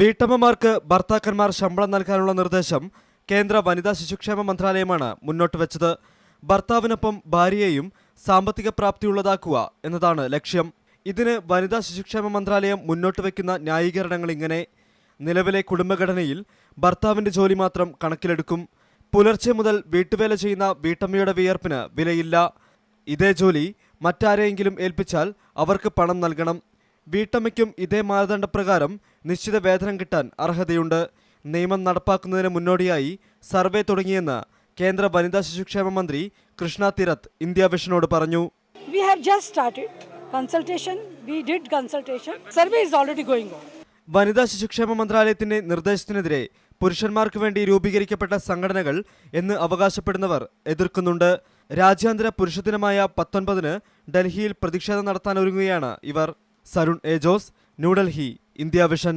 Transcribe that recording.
വീട്ടമ്മമാർക്ക് ഭർത്താക്കന്മാർ ശമ്പളം നൽകാനുള്ള നിർദ്ദേശം കേന്ദ്ര വനിതാ ശിശുക്ഷേമ മന്ത്രാലയമാണ് മുന്നോട്ട് വെച്ചത്. ഭർത്താവിനൊപ്പം ഭാര്യയെയും സാമ്പത്തിക പ്രാപ്തിയുള്ളതാക്കുക എന്നതാണ് ലക്ഷ്യം. ഇതിന് വനിതാ ശിശുക്ഷേമ മന്ത്രാലയം മുന്നോട്ട് വയ്ക്കുന്ന ന്യായീകരണങ്ങൾ ഇങ്ങനെ. നിലവിലെ കുടുംബഘടനയിൽ ഭർത്താവിന്റെ ജോലി മാത്രം കണക്കിലെടുക്കും. പുലർച്ചെ മുതൽ വീട്ടുവേല ചെയ്യുന്ന വീട്ടമ്മയുടെ വിയർപ്പിന് വിലയില്ല. ഇതേ ജോലി മറ്റാരെയെങ്കിലും ഏൽപ്പിച്ചാൽ അവർക്ക് പണം നൽകണം. വീട്ടമ്മയ്ക്കും ഇതേ മാനദണ്ഡപ്രകാരം നിശ്ചിത വേതനം കിട്ടാൻ അർഹതയുണ്ട് നിയമം നടപ്പാക്കുന്നതിന് മുന്നോടിയായി സർവേ തുടങ്ങിയെന്ന് കേന്ദ്ര വനിതാ ശിശുക്ഷേമ മന്ത്രി കൃഷ്ണ തിരത്ത് ഇന്ത്യ വിഷനോട് പറഞ്ഞു We have just started consultation. We did consultation. Survey is already going on. വനിതാ ശിശുക്ഷേമ മന്ത്രാലയത്തിന്റെ നിർദ്ദേശത്തിനെതിരെ പുരുഷന്മാർക്ക് വേണ്ടി രൂപീകരിക്കപ്പെട്ട സംഘടനകൾ എന്ന് അവകാശപ്പെടുന്നവർ എതിർക്കുന്നുണ്ട് രാജ്യാന്തര പുരുഷ ദിനമായ പത്തൊൻപതിന് ഡൽഹിയിൽ പ്രതിഷേധം നടത്താനൊരുങ്ങുകയാണ് ഇവർ Sarun A Jose New Delhi India Vision